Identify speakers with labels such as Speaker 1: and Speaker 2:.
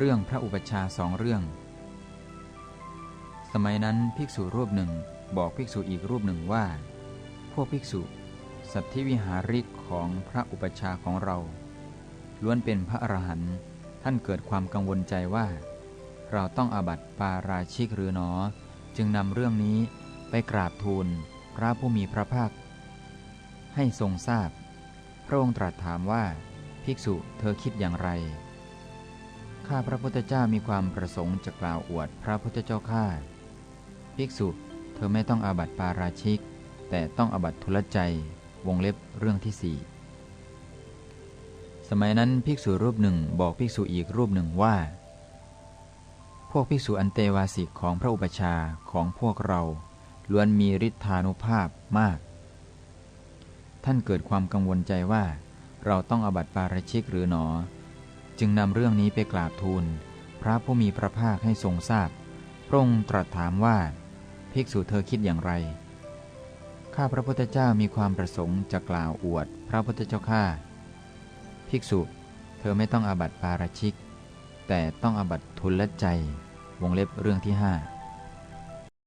Speaker 1: เรื่องพระอุปชาสองเรื่อง สมัยนั้นภิกษุรูปหนึ่งบอกภิกษุอีกรูปหนึ่งว่า พวกภิกษุ สัตธิวิหาริกของพระอุปชาของเรา ล้วนเป็นพระอรหันต์ท่านเกิดความกังวลใจว่า เราต้องอาบัติปาราชิกหรือหนอ จึงนำเรื่องนี้ไปกราบทูลพระผู้มีพระภาค ให้ทรงทราบ พระองค์ตรัสถามว่า ภิกษุเธอคิดอย่างไร ข้าพระพุทธเจ้ามีความประสงค์จะกล่าวอวดพระพุทธเจ้าข้าภิกษุ เธอไม่ต้องอาบัติปาราชิก แต่ต้องอาบัติทุลใจ วงเล็บเรื่องที่สี่สมัยนั้นภิกษุรูปหนึ่งบอกภิกษุอีกรูปหนึ่งว่า พวกภิกษุอันเตวาสิกของพระอุปชาของพวกเรา ล้วนมีฤทธานุภาพมาก ท่านเกิดความกังวลใจว่า เราต้องอาบัติปาราชิกหรือหนอ จึงนำเรื่องนี้ไปกราบทูล พระผู้มีพระภาคให้ทรงทราบ พระองค์ตรัสถามว่า ภิกษุเธอคิดอย่างไร ข้าพระพุทธเจ้ามีความประสงค์จะกล่าวอวด พระพุทธเจ้าข้า ภิกษุ เธอไม่ต้องอาบัติปาราชิก แต่ต้องอาบัติทุลใจ วงเล็บเรื่องที่ห้า